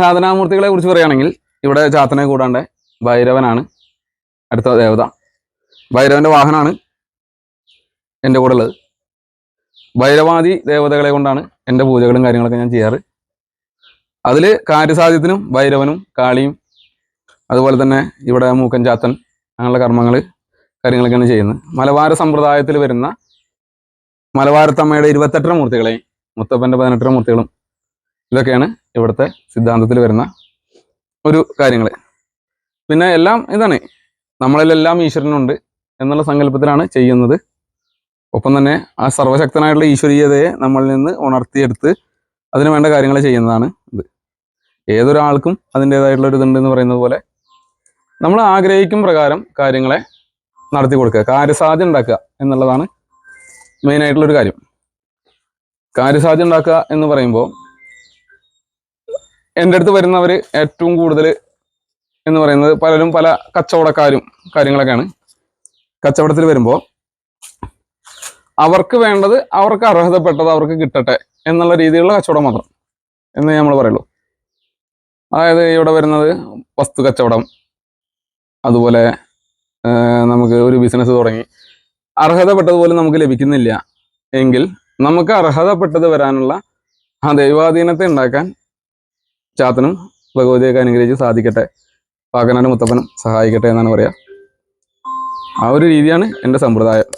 സാധനാമൂർത്തികളെ കുറിച്ച് പറയുകയാണെങ്കിൽ ഇവിടെ ചാത്തനെ കൂടാണ്ട് ഭൈരവനാണ്. അടുത്ത ദേവത. ഭൈരവന്റെ വാഹനമാണ് എന്റെ കൂടെ ഉള്ളത്. ഭൈരവാദി ദേവതകളെ കൊണ്ടാണ് എന്റെ പൂജകളും കാര്യങ്ങളൊക്കെ ഞാൻ ചെയ്യാറ്. അതിൽ കാര്യസാധ്യത്തിനും ഭൈരവനും കാളിയും അതുപോലെ തന്നെ ഇവിടെ മൂക്കൻ ചാത്തൻ അങ്ങനെയുള്ള കർമ്മങ്ങൾ കാര്യങ്ങളൊക്കെയാണ് ചെയ്യുന്നത്. മലബാര സമ്പ്രദായത്തിൽ വരുന്ന മലബാരത്തമ്മയുടെ ഇരുപത്തെട്ടര മൂർത്തികളെയും മുത്തപ്പന്റെ പതിനെട്ടര മൂർത്തികളും ഇതൊക്കെയാണ് ഇവിടുത്തെ സിദ്ധാന്തത്തിൽ വരുന്ന ഒരു കാര്യങ്ങൾ പിന്നെ എല്ലാം ഇതാണ്. നമ്മളിലെല്ലാം ഈശ്വരനുണ്ട് എന്നുള്ള സങ്കല്പത്തിലാണ് ചെയ്യുന്നത്. ഒപ്പം തന്നെ ആ സർവശക്തനായിട്ടുള്ള ഈശ്വരീയതയെ നമ്മളിൽ നിന്ന് ഉണർത്തിയെടുത്ത് അതിന് വേണ്ട കാര്യങ്ങൾ ചെയ്യുന്നതാണ് ഇത്. ഏതൊരാൾക്കും അതിന്റെതായിട്ടുള്ള ഒരു ഇതുണ്ട് എന്ന് പറയുന്നത് പോലെ നമ്മൾ ആഗ്രഹിക്കും പ്രകാരം കാര്യങ്ങളെ നടത്തി കൊടുക്കുക കാര്യസാധ്യം ഉണ്ടാക്കുക എന്നുള്ളതാണ് മെയിനായിട്ടുള്ളൊരു കാര്യം. കാര്യസാധ്യം ഉണ്ടാക്കുക എന്ന് പറയുമ്പോൾ എന്റെ അടുത്ത് വരുന്നവർ ഏറ്റവും കൂടുതൽ എന്ന് പറയുന്നത് പലരും പല കച്ചവടക്കാരും കാര്യങ്ങളൊക്കെയാണ്. കച്ചവടത്തിൽ വരുമ്പോൾ അവർക്ക് വേണ്ടത് അവർക്ക് അർഹതപ്പെട്ടത് അവർക്ക് കിട്ടട്ടെ എന്നുള്ള രീതിയിലുള്ള കച്ചവടം മാത്രം എന്ന് നമ്മൾ പറയുള്ളൂ. അതായത് ഇവിടെ വരുന്നത് വസ്തു കച്ചവടം അതുപോലെ നമുക്ക് ഒരു ബിസിനസ് തുടങ്ങി. അർഹതപ്പെട്ടതുപോലെ നമുക്ക് ലഭിക്കുന്നില്ല എങ്കിൽ നമുക്ക് അർഹതപ്പെട്ടത് വരാനുള്ള ആ ദൈവാധീനത്തെ ഉണ്ടാക്കാൻ ചാത്തനും ഭഗവതിയൊക്കെ അനുഗ്രഹിച്ച് സാധിക്കട്ടെ. പാക്കനാട് മുത്തപ്പനും സഹായിക്കട്ടെ എന്നാണ് പറയുക ആ ഒരു രീതിയാണ് എന്റെ സമ്പ്രദായം.